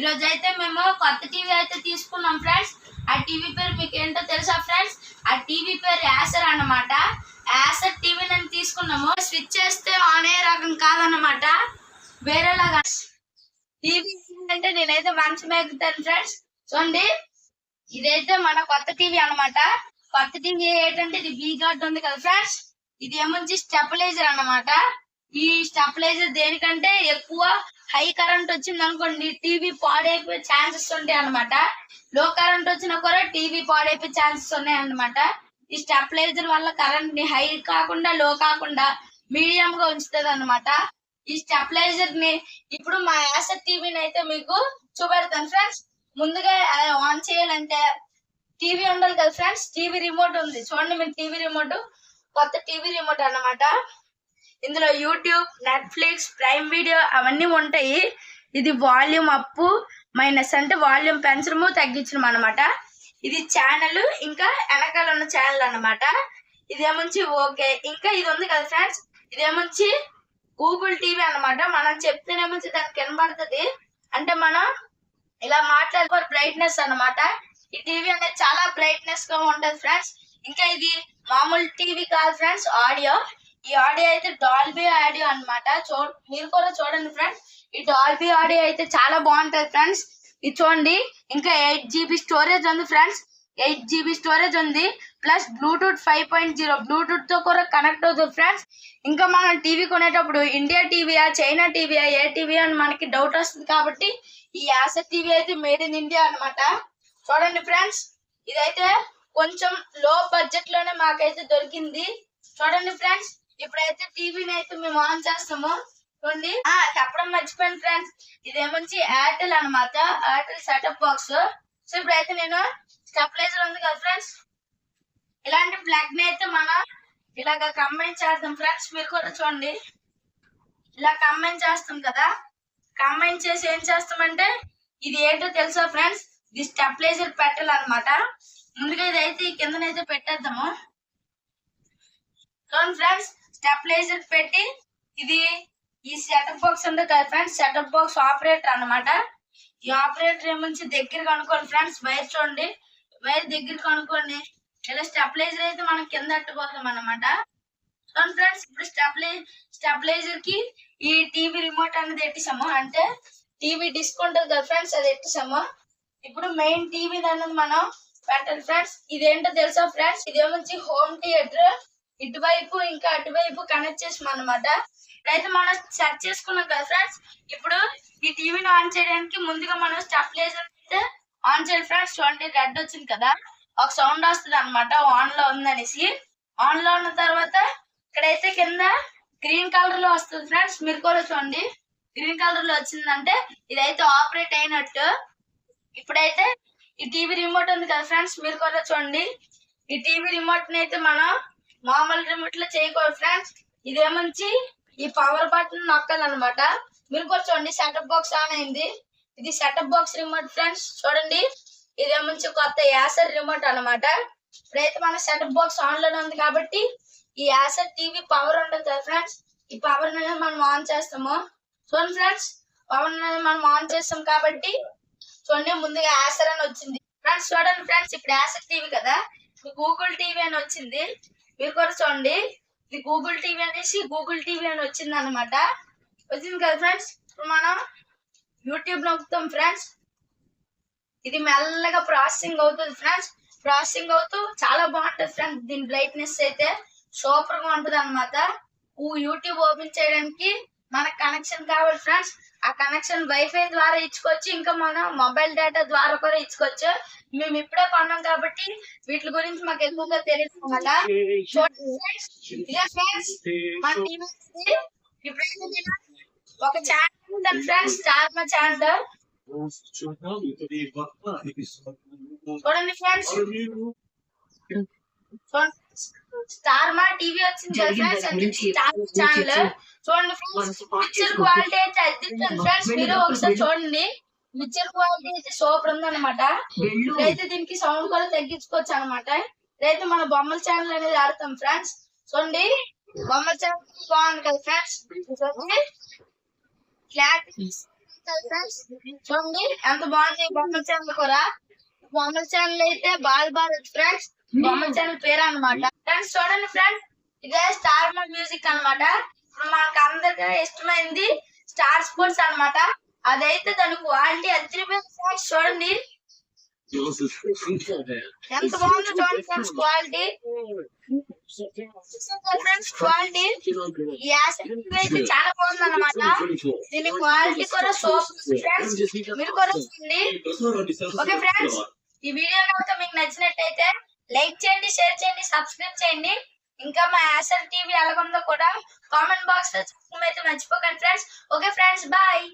ఈరోజు అయితే మేము కొత్త టీవీ అయితే తీసుకున్నాం ఫ్రెండ్స్. ఆ టీవీ పేరు మీకు ఏంటో తెలుసా ఫ్రెండ్స్? ఆ టీవీ పేరు యాసర్ అన్నమాట. యాసర్ టీవీ నేను తీసుకున్నాము. స్విచ్ చేస్తే ఆన్ అయ్యే రకం కాదన్నమాట. వేరేలాగా. టీవీ అంటే నేనైతే మంచి మేగుతాను ఫ్రెండ్స్. చూడండి. ఇదైతే మన కొత్త టీవీ అన్నమాట. కొత్త టీవీ ఏంటంటే ఇది బీ గార్డ్ ఉంది కదా ఫ్రెండ్స్. ఇది ఏమొచ్చి స్టెబిలైజర్ అన్నమాట. ఈ స్టెబిలైజర్ దేనికంటే ఎక్కువ హై కరెంట్ వచ్చింది అనుకోండి టీవీ పాడైపోయే ఛాన్సెస్ ఉంటాయి అన్నమాట. లో కరెంట్ వచ్చినా కూడా టీవీ పాడైపోయే ఛాన్సెస్ ఉన్నాయి అన్నమాట. ఈ స్టెబిలైజర్ వల్ల కరెంట్ని హై కాకుండా లో కాకుండా మీడియం గా ఉంచుతుంది అన్నమాట. ఈ స్టెబిలైజర్ని ఇప్పుడు మా యాసెట్ టీవీని అయితే మీకు చూపెడతాను ఫ్రెండ్స్. ముందుగా ఆన్ చేయాలంటే టీవీ ఉండాలి కదా ఫ్రెండ్స్. టీవీ రిమోట్ ఉంది. చూడండి మీరు టీవీ రిమోట్ కొత్త టీవీ రిమోట్ అన్నమాట. ఇందులో యూట్యూబ్ నెట్ఫ్లిక్స్ ప్రైమ్ వీడియో అవన్నీ ఉంటాయి. ఇది వాల్యూమ్ అప్ మైనస్ అంటే వాల్యూమ్ పెంచడము తగ్గించడం అన్నమాట. ఇది ఛానల్ ఇంకా వెనకాల ఉన్న ఛానల్ అన్నమాట. ఇదేముంచి ఓకే. ఇంకా ఇది ఉంది కదా ఫ్రెండ్స్ ఇదేముంచి గూగుల్ టీవీ అన్నమాట. మనం చెప్తేనేముంచి దానికి కనబడుతుంది అంటే మనం ఇలా మాట్లాడుకోవాలి బ్రైట్నెస్ అన్నమాట. ఈ టీవీ అనేది చాలా బ్రైట్నెస్గా ఉంటుంది ఫ్రెండ్స్ ఇంకా ఇది మామూలు టీవీ కాదు ఫ్రెండ్స్ ఆడియో ఈ ఆడియో అయితే డాల్బీ ఆడియో అన్నమాట. చూ మీరు కూడా చూడండి ఫ్రెండ్స్ ఈ డాల్బీ ఆడియో అయితే చాలా బాగుంటది ఫ్రెండ్స్. ఇది చూడండి. ఇంకా ఎయిట్ జీబీ స్టోరేజ్ ఉంది ఫ్రెండ్స్. ఎయిట్ జీబీ స్టోరేజ్ ఉంది. Plus Bluetooth five point zero. బ్లూటూత్తో కూడా కనెక్ట్ అవుతుంది ఫ్రెండ్స్. ఇంకా మనం టీవీ కొనేటప్పుడు ఇండియా టీవీయా చైనా టీవీయా ఏ టీవీ అని మనకి డౌట్ వస్తుంది కాబట్టి ఈ యాసెట్ టీవీ అయితే మేడ్ ఇన్ ఇండియా అన్నమాట. చూడండి ఫ్రెండ్స్. ఇదైతే కొంచెం లో బడ్జెట్లోనే మాకైతే దొరికింది. చూడండి ఫ్రెండ్స్. ఇప్పుడైతే టీవీని అయితే మేము ఆన్ చేస్తాము. చూడండి. ఆ చెప్పడం మర్చిపోయాను ఫ్రెండ్స్ ఇదేమొచ్చి ఎయిర్టెల్ అన్నమాట. ఎయిర్టెల్ సెటప్ బాక్స్ సో ఇప్పుడైతే నేను స్టెప్లైజర్ ఉంది కదా ఫ్రెండ్స్ ఇలాంటి ప్లగ్ని అయితే మనం ఇలాగ కంబైన్ చేద్దాం ఫ్రెండ్స్ మీరు కూడా చూడండి. ఇలా కంబైన్ చేస్తాం కదా. కంబైన్ చేసి ఏం చేస్తామంటే ఇది ఏంటో తెలుసా ఫ్రెండ్స్ ఇది స్టెప్లైజర్ పెట్టాలన్నమాట. ముందుగా ఇదైతే ఈ కిందనైతే పెట్టేద్దాము. చూడండి ఫ్రెండ్స్ స్టెబిలైజర్ పెట్టి ఇది ఈ సెటప్ బాక్స్ ఉంది కదా ఫ్రెండ్స్ సెటప్ బాక్స్ ఆపరేటర్ అన్నమాట. ఈ ఆపరేటర్ ఏముంచి దగ్గర కనుక్కోండి ఫ్రెండ్స్ వైర్ చూడండి. వైర్ దగ్గర కనుక్కోండి. ఇలా స్టెప్లైజర్ అయితే మనం కింద అట్టుకోతాం అన్నమాట. చూడండి ఫ్రెండ్స్ ఇప్పుడు స్టెప్లై స్టెబిలైజర్కి ఈ టీవీ రిమోట్ అనేది ఎట్టేసాము అంటే టీవీ డిస్క్ ఉంటుంది కదా ఫ్రెండ్స్ అది ఎట్టేసాము ఇప్పుడు మెయిన్ టీవీ అనేది మనం పెట్టాలి ఫ్రెండ్స్. ఇదేంటో తెలుసా ఫ్రెండ్స్? ఇదేమొచ్చి home theatre. ఇటువైపు ఇంకా అటువైపు కనెక్ట్ చేసాం అనమాట అయితే మనం సెట్ చేసుకున్నాం కదా ఫ్రెండ్స్ ఇప్పుడు ఈ టీవీని ఆన్ చేయడానికి ముందుగా మనం స్టెబిలైజర్ అయితే ఆన్ చేయాలి ఫ్రెండ్స్ చూడండి రెడ్ వచ్చింది కదా. ఒక సౌండ్ వస్తుంది అనమాట ఆన్లో ఉందనేసి. ఆన్లో ఉన్న తర్వాత ఇక్కడైతే కింద గ్రీన్ కలర్లో వస్తుంది ఫ్రెండ్స్ మీరు కూడా చూడండి గ్రీన్ కలర్లో వచ్చిందంటే ఇదైతే ఆపరేట్ అయినట్టు. ఇప్పుడైతే ఈ టీవీ రిమోట్ ఉంది కదా ఫ్రెండ్స్ మీరు కూడా చూడండి. ఈ టీవీ రిమోట్ని అయితే మనం మామూలు రిమోట్లో చేయకూడదు ఫ్రెండ్స్ ఇదేమంచి ఈ పవర్ బటన్ నొక్కాలన్నమాట. మీరు కూడా చూడండి సెటప్ బాక్స్ ఆన్ అయింది. ఇది సెటప్ బాక్స్ రిమోట్ ఫ్రెండ్స్ చూడండి ఇదేమంచి కొత్త యాసర్ రిమోట్ అన్నమాట. ఇప్పుడైతే మన సెటప్ బాక్స్ ఆన్లోనే ఉంది కాబట్టి ఈ యాసర్ టీవీ పవర్ ఉంటుంది కదా ఫ్రెండ్స్ ఈ పవర్ అనేది మనం ఆన్ చేస్తాము. చూడండి ఫ్రెండ్స్ పవర్ అనేది మనం ఆన్ చేస్తాం కాబట్టి చూడండి ముందుగా యాసర్ అని వచ్చింది. ఫ్రెండ్స్ చూడండి ఫ్రెండ్స్ ఇప్పుడు యాసర్ టీవీ కదా. గూగుల్ టీవీ అని వచ్చింది. మీరు కూడా చూడండి. ఇది గూగుల్ టీవీ అనేసి గూగుల్ టీవీ అని వచ్చింది అనమాట వచ్చింది కదా ఫ్రెండ్స్ ఇప్పుడు మనం యూట్యూబ్ నొక్కుతాం ఫ్రెండ్స్ ఇది మెల్లగా ప్రాసెసింగ్ అవుతుంది ఫ్రెండ్స్ ప్రాసెసింగ్ అవుతూ చాలా బాగుంటుంది ఫ్రెండ్స్ దీని బ్రైట్నెస్ అయితే సూపర్గా ఉంటది అనమాట యూట్యూబ్ ఓపెన్ చేయడానికి మనకు కనెక్షన్ కావాలి ఫ్రెండ్స్ ఆ కనెక్షన్ వైఫై ద్వారా ఇచ్చుకోవచ్చు. ఇంకా మనం మొబైల్ డేటా ద్వారా కూడా ఇచ్చుకోవచ్చు. మేము ఇప్పుడే కొన్నాం కాబట్టి వీటి గురించి మాకు ఎక్కువగా తెలియదు అనమాట. ఫ్రెండ్స్ ఫ్రెండ్స్ ఇప్పుడైతే ఒక ఛానల్ ఉందండి ఫ్రెండ్స్ స్టార్ మా ఛానల్ చూడండి ఫ్రెండ్స్ స్టార్ మా టీవీ వచ్చింది కదా ఫ్రెండ్స్ అది స్టార్ ఛానల్ చూడండి ఫ్రెండ్స్ పిక్చర్ క్వాలిటీ అయితే అద్దిస్తుంది ఫ్రెండ్స్ మీరు ఒకసారి చూడండి. పిక్చర్ క్వాలిటీ అయితే సూపర్ ఉంది అనమాట ఇదైతే దీనికి సౌండ్ కూడా తగ్గించుకోవచ్చు అనమాట ఇదైతే మన బొమ్మల ఛానల్ అనేది ఆడతాం ఫ్రెండ్స్. చూడండి. బొమ్మల ఛానల్ బాగుంది కదా ఫ్రెండ్స్? క్లారిటీ ఫ్రెండ్స్ చూడండి. ఎంత బాగుంది బొమ్మల ఛానల్ కూడా. బొమ్మల ఛానల్ అయితే బాల్ బాల్ ఫ్రెండ్స్. బొమ్మల ఛానల్ పేరు అన్నమాట. ఫ్రెండ్స్ చూడండి ఫ్రెండ్స్. ఇదే స్టార్ మ్యూజిక్ అన్నమాట. ఇప్పుడు మనకు అందరికీ ఇష్టమైంది స్టార్ స్పోర్ట్స్ అన్నమాట. అదైతే దాని క్వాలిటీ అదిరిపోయింది ఫ్రెండ్స్ చూడండి. ఎంత బాగుందో చూడండి ఫ్రెండ్స్ క్వాలిటీ. Friends quality? ఈ అయితే చాలా బాగుంది అనమాట దీని క్వాలిటీ కూడా సూపర్ ఫ్రెండ్స్. మీరు కూడా చూడండి. ఓకే ఫ్రెండ్స్ ఈ వీడియో కనుక మీకు నచ్చినట్టయితే లైక్ చేయండి షేర్ చేయండి సబ్స్క్రైబ్ చేయండి. ఇంకా మా యాసర్ టీవీ ఎలాగుందో కూడా కామెంట్ బాక్స్లో చెప్పడం అయితే మర్చిపోకండి ఫ్రెండ్స్. Okay friends bye.